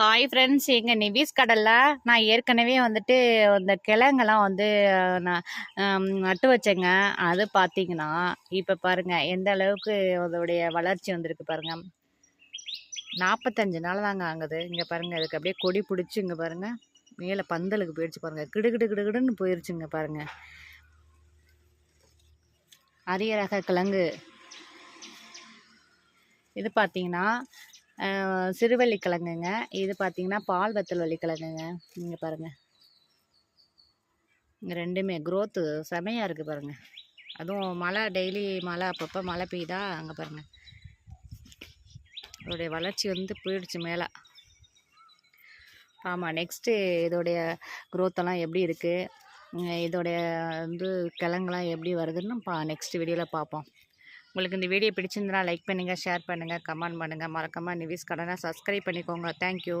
Hi friends எங்கள் நிவிஸ் கடலில்? நான் ஏற்கனவே வந்துட்டு அந்த கிழங்கெல்லாம் வந்து நான் நட்டு வச்சேங்க. அது பார்த்தீங்கன்னா இப்போ பாருங்கள் எந்த அளவுக்கு அதோடைய வளர்ச்சி வந்திருக்கு பாருங்கள் நாற்பத்தஞ்சு நாள் தாங்க ஆகுது. இங்கே பாருங்கள் அதுக்கு அப்படியே கொடி பிடிச்சி இங்கே பாருங்கள் மேலே பந்தலுக்கு போயிடுச்சு பாருங்கள் கிடு கிடு கிடு கிடுன்னு போயிடுச்சுங்க பாருங்கள் அரிய ரக கிழங்கு. இது பார்த்தீங்கன்னா சிறுவள்ளிக்கிழங்குங்க. இது பார்த்தீங்கன்னா பால் வத்தல் வள்ளிக்கிழங்குங்க. நீங்கள் இங்கே பாருங்கள் இங்கே ரெண்டுமே. க்ரோத்து செமையாக இருக்குது பாருங்கள் அதுவும் மழை டெய்லி மழை அப்பப்போ மழை பெய்யுதா? அங்கே பாருங்கள் இதோடைய வளர்ச்சி வந்து போயிடுச்சு மேலே. ஆமாம் நெக்ஸ்ட்டு இதோடைய க்ரோத்தெல்லாம் எப்படி இருக்குது இதோடைய வந்து கிழங்குலாம் எப்படி வருதுன்னு பா நெக்ஸ்ட் வீடியோவில் பார்ப்போம் உங்களுக்கு இந்த வீடியோ பிடிச்சிருந்தனா லைக் பண்ணுங்கள் ஷேர் பண்ணுங்கள் கமெண்ட் பண்ணுங்கள் மறக்காமல் நிவிஸ் கடனை சப்ஸ்கிரைப் பண்ணிக்கோங்க. தேங்க்யூ